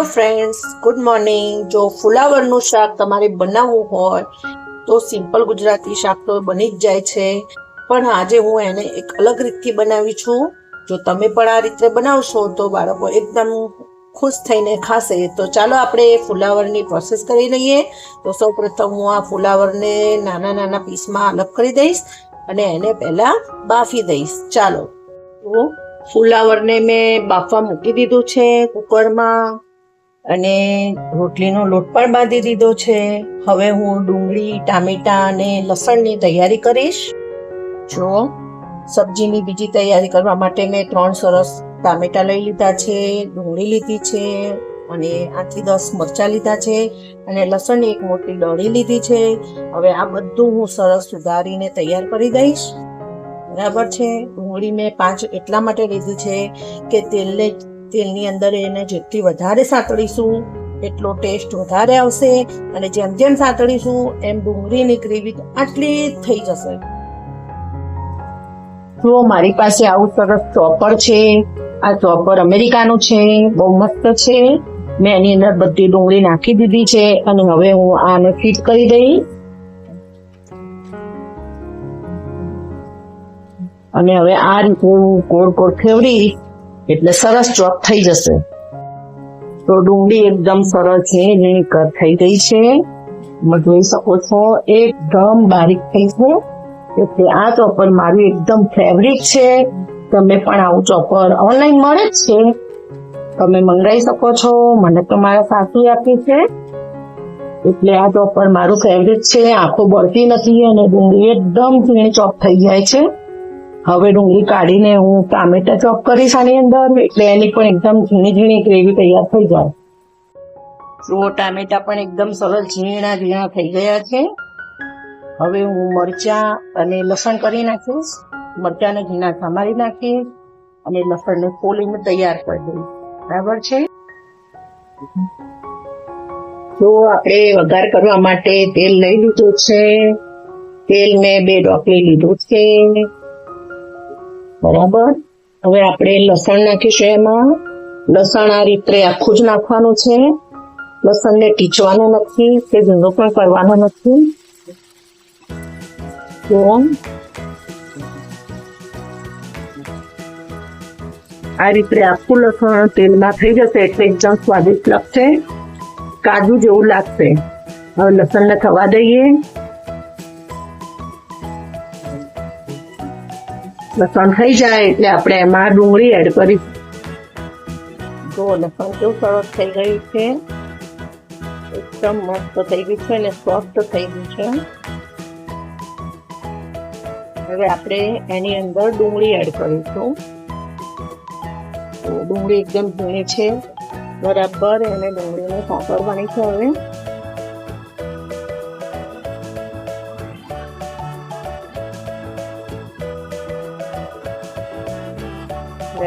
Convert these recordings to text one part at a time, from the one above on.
Hello friends good morning જો ફુલાવરનું શાક તમારે બનાવવું હોય, તો સિમ્પલ ગુજરાતી શાક તો બની જ જાય છે. પણ આજે હું એને એક અલગ રીતથી બનાવી છું. જો તમે પણ આ રીતે બનાવશો, તો બાળકો એકદમ ખુશ થઈને ખાશે. તો ચાલો આપણે ફુલાવરની પ્રોસેસ કરી લઈએ. તો સૌ પ્રથમ હું આ ફુલાવરને નાના નાના પીસમાં અલગ કરી દઈશ અને એને પહેલાં બાફી દઈશ. ચાલો. તો ફુલાવરને મેં બાફવા મૂકી દીધું છે કુકરમાં. અને રોટલીનો લોટ પણ બાંધી દીધો છે. હવે હું ડુંગળી, ટામેટા અને લસણની તૈયારી કરીશ. જો સબ્જીની બીજી તૈયારી કરવા માટે મેં ત્રણ સરસ ટામેટા લઈ લીધા છે, ડુંગળી લીધી છે અને આઠથી દસ મરચાં લીધા છે અને લસણની એક મોટી ડળી લીધી છે. હવે આ બધું હું સરસ સુધારીને તૈયાર કરી દઈશ. બરાબર છે. ડુંગળી મેં પાંચ એટલા માટે લીધી છે કે તેલને તેલની અંદર એને જેટલી વધારે સાંતળીશું, એટલો ટેસ્ટ વધારે આવશે અને જેમ જેમ સાંતળીશું, એમ ડુંગળીની ગ્રેવી આટલી થઈ જશે. જો મારી પાસે આવું સરસ ચોપર છે. આ ચોપર અમેરિકાનું છે, બહુ મસ્ત છે. મેં એની અંદર બધી ડુંગળી નાખી દીધી છે અને હવે હું આને ફિટ કરી દઈ. અને હવે આ રીતે હું ગોળ ગોળ ફેવરી એટલે સરસ ચોપ થઈ જશે. તો ડુંગળી એકદમ સરસ છે ઝીણી કટ થઈ ગઈ છે. તમે જોઈ શકો છો, એકદમ બારીક થઈ છે. એટલે આ ચોપર મારું એકદમ ફેવરિટ છે. તમે પણ આવું ચોપર ઓનલાઈન મળે જ છે. તમે મંગાવી શકો છો. મને તો મારા સાસુ આપી છે. એટલે આ ચોપર મારું ફેવરિટ છે. આંખો બળતી નથી અને ડુંગળી એકદમ ઝીણી ચોપ થઈ જાય છે. હવે ડુંગળી કાઢીને હું ટામેટા ચોપ કરીશ આની અંદર. એટલે એની પણ એકદમ ઝીણી ઝીણી ગ્રેવી તૈયાર થઈ જાય. જુઓ ટામેટા પણ એકદમ સરસ ઝીણા ઝીણા થઈ ગયા છે. હવે હું મરચા અને લસણ કરી નાખીશ. મરચાને ઝીણા સમારી નાખીશ અને લસણને ફોલીને તૈયાર કરી દઈશ. બરાબર છે? તો આપણે વઘાર કરવા માટે તેલ લઈ લીધું છે. તેલ મેં બે ડોકલી લીધું છે. બરાબર? હવે આપણે લસણ નાખીશું એમાં. લસણ આ રીતે આખું જ નાખવાનું છે. લસણને ટીચવાનું નથી, કે ઝીણો પણ કરવાનો નથી. આ રીતે આખું લસણ તેલમાં થઈ જશે એટલે એકદમ સ્વાદિષ્ટ લાગશે. કાજુ જેવું લાગશે. હવે લસણને થવા દઈએ. લસણ થઈ જાય એટલે આપણે એમાં ડુંગળી એડ કરીશું જો લસણ કેવું સરસ થઈ ગયું છે. એકદમ મસ્ત થઈ ગયું છે અને સોફ્ટ થઈ ગયું છે. હવે આપણે એની અંદર ડુંગળી એડ કરીશું. તો ડુંગળી એકદમ ભીણી છે. બરાબર, એને ડુંગળીને સાંકળવાની છે હવે.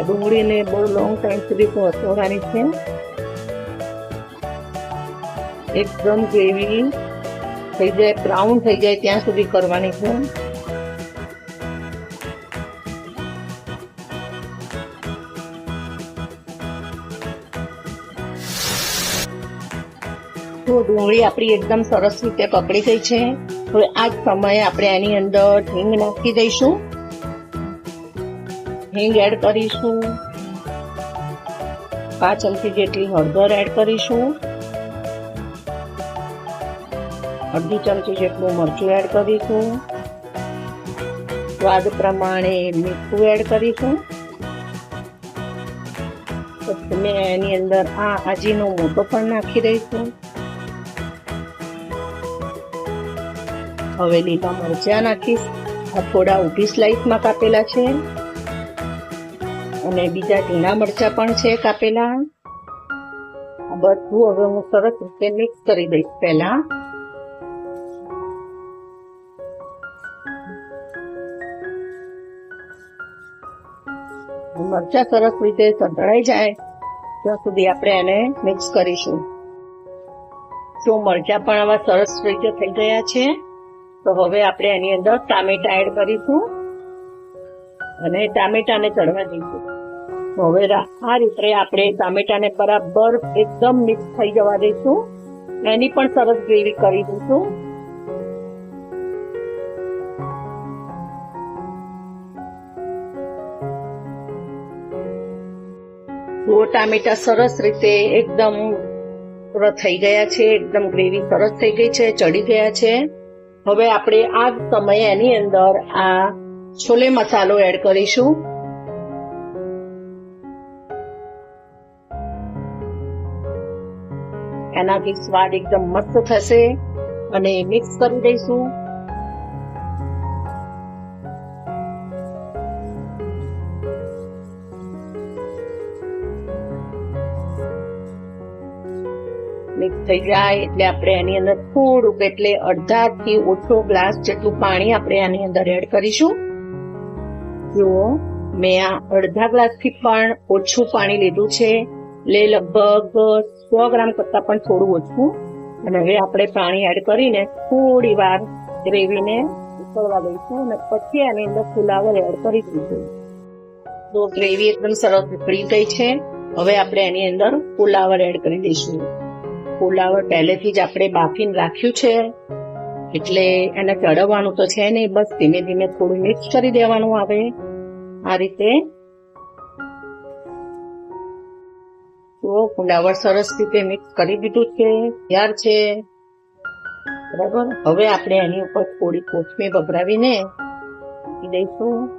ડુંગળીને બહુ લોંગ ટાઈમ સુધી પહોંચવાની છે. એકદમ ગ્રેવી થઈ જાય બ્રાઉન થઈ જાય ત્યાં સુધી કરવાની છે. તો ડુંગળી આપણી એકદમ સરસ રીતે પકડી ગઈ છે. હવે આ જ સમયે આપણે એની અંદર હિંગ નાખી દઈશું. હિંગ એડ કરીશું. પાંચ ચમચી જેટલી હળદર એડ કરીશું. અડધી ચમચી જેટલું મરચું એડ કરીશું. સ્વાદ પ્રમાણે મીઠું એડ કરીશું. પછી મેં એની અંદર આ આજીનો મોટો પણ નાખી દઈશું. હવે લીલા મરચાં નાખીશ. આ થોડા ઊભી સ્લાઇસમાં કાપેલા છે. અને બીજા ઝીણા મરચા પણ છે કાપેલા. આ બધું હવે હું સરસ રીતે મિક્સ કરી દઈશ પહેલા. મરચા સરસ રીતે સંતળાઈ જાય, ત્યાં સુધી આપણે એને મિક્સ કરીશું. તો મરચા પણ આવા સરસ રીતે થઈ ગયા છે. તો હવે આપણે એની અંદર ટામેટા એડ કરીશું. અને ટામેટાને ચડવા દઈશું. હવે આ રીતે આપણે ટામેટાને બરાબર એકદમ મિક્સ થઈ જવા દઈશું. એની પણ સરસ ગ્રેવી કરી દઈશું. તો ટામેટા સરસ રીતે એકદમ થઈ ગયા છે, એકદમ ગ્રેવી સરસ થઈ ગઈ છે, ચડી ગયા છે. હવે આપણે આ સમયે એની અંદર આ છોલે મસાલો એડ કરીશું. એનાથી સ્વાદ એકદમ મસ્ત થશે અને મિક્સ કરી દઈશું. મિક્સ થઈ જાય એટલે આપણે એની અંદર થોડુંક એટલે અડધાથી ઓછો ગ્લાસ જેટલું પાણી આપણે આની અંદર એડ કરીશું. જુઓ, મેં આ અડધા ગ્લાસથી પણ ઓછું પાણી લીધું છે. એટલે લગભગ સો ગ્રામ કરતા પણ થોડું ઓછું. અને હવે આપણે પાણી એડ કરીને થોડી વાર ગ્રેવીને ઉકળવા દઈશું અને પછી આની અંદર ફુલાવર એડ કરી દઈશું. તો ગ્રેવી એકદમ સરસ ઉકળી ગઈ છે. હવે આપણે એની અંદર ફુલાવર એડ કરી દઈશું. ફુલાવર પહેલેથી જ આપણે બાફીને રાખ્યું છે. એટલે એને ચડવવાનું તો છે નહીં. બસ ધીમે ધીમે થોડું મિક્સ કરી દેવાનું આવે આ રીતે તો ફુલાવર સરસ રીતે મિક્સ કરી દીધું છે, તૈયાર છે. બરાબર? હવે આપણે એની ઉપર થોડી કોથમીર ભભરાવીને દઈશું.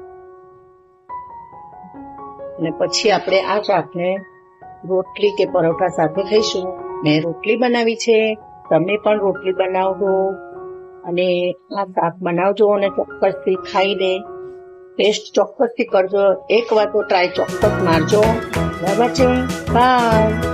અને પછી આપણે આ શાકને રોટલી કે પરોઠા સાથે ખાઈશું. મેં રોટલી બનાવી છે. તમે પણ રોટલી બનાવજો. અને આ શાક બનાવજો અને ચોક્કસથી ખાઈને ટેસ્ટ ચોક્કસથી કરજો. એક વાર તો ટ્રાય ચોક્કસ મારજો. બરાબર છે? બાય